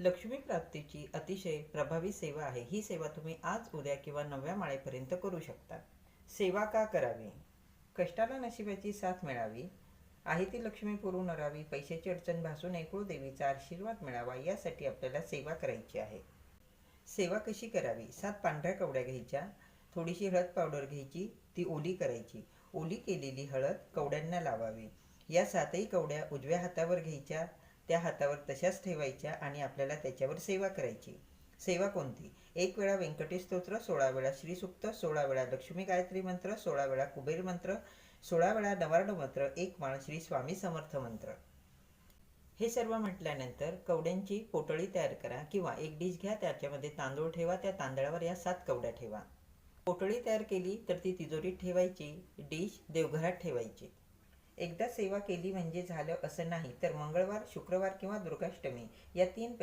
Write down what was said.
लक्ष्मी प्राप्तीची अतिशय प्रभावी सेवा आहे. ही सेवा तुम्ही आज उद्या किंवा नव्या माळेपर्यंत करू शकता. सेवा का करावी? कष्टाला नशिबाची साथ मिळावी? आहे ती लक्ष्मी पुरू नरावी? पैशाची अडचण भासून एकूळ देवीचा आशीर्वाद मिळावा? यासाठी आपल्याला सेवा करायची आहे. सेवा कशी करावी? सात पांढऱ्या कवड्या घ्यायच्या थोडीशी हळद पावडर घ्यायची ती ओली करायची. ओली केलेली हळद कवड्यांना लावावी. या सातही कवड्या उजव्या हातावर घ्यायच्या त्या हातावर तशाच ठेवायच्या आणि आपल्याला त्याच्यावर सेवा करायची. सेवा कोणती? एक वेळा व्यंकटेश स्तोत्र सोळा वेळा श्रीसुक्त सोळा वेळा लक्ष्मी गायत्री मंत्र सोळा वेळा कुबेर मंत्र सोळा वेळा नवार्ड मंत्र एक माळ श्री स्वामी समर्थ मंत्र. हे सर्व म्हटल्यानंतर कवड्यांची पोटळी तयार करा किंवा एक डिश घ्या त्याच्यामध्ये तांदूळ ठेवा त्या तांदळावर या सात कवड्या ठेवा. पोटळी तयार केली तर ती तिजोरीत ठेवायची डिश देवघरात ठेवायची. एकदा सेवा केली म्हणजे झालं असं नाही तर मंगळवार शुक्रवार किंवा दुर्गाष्टमी या तीन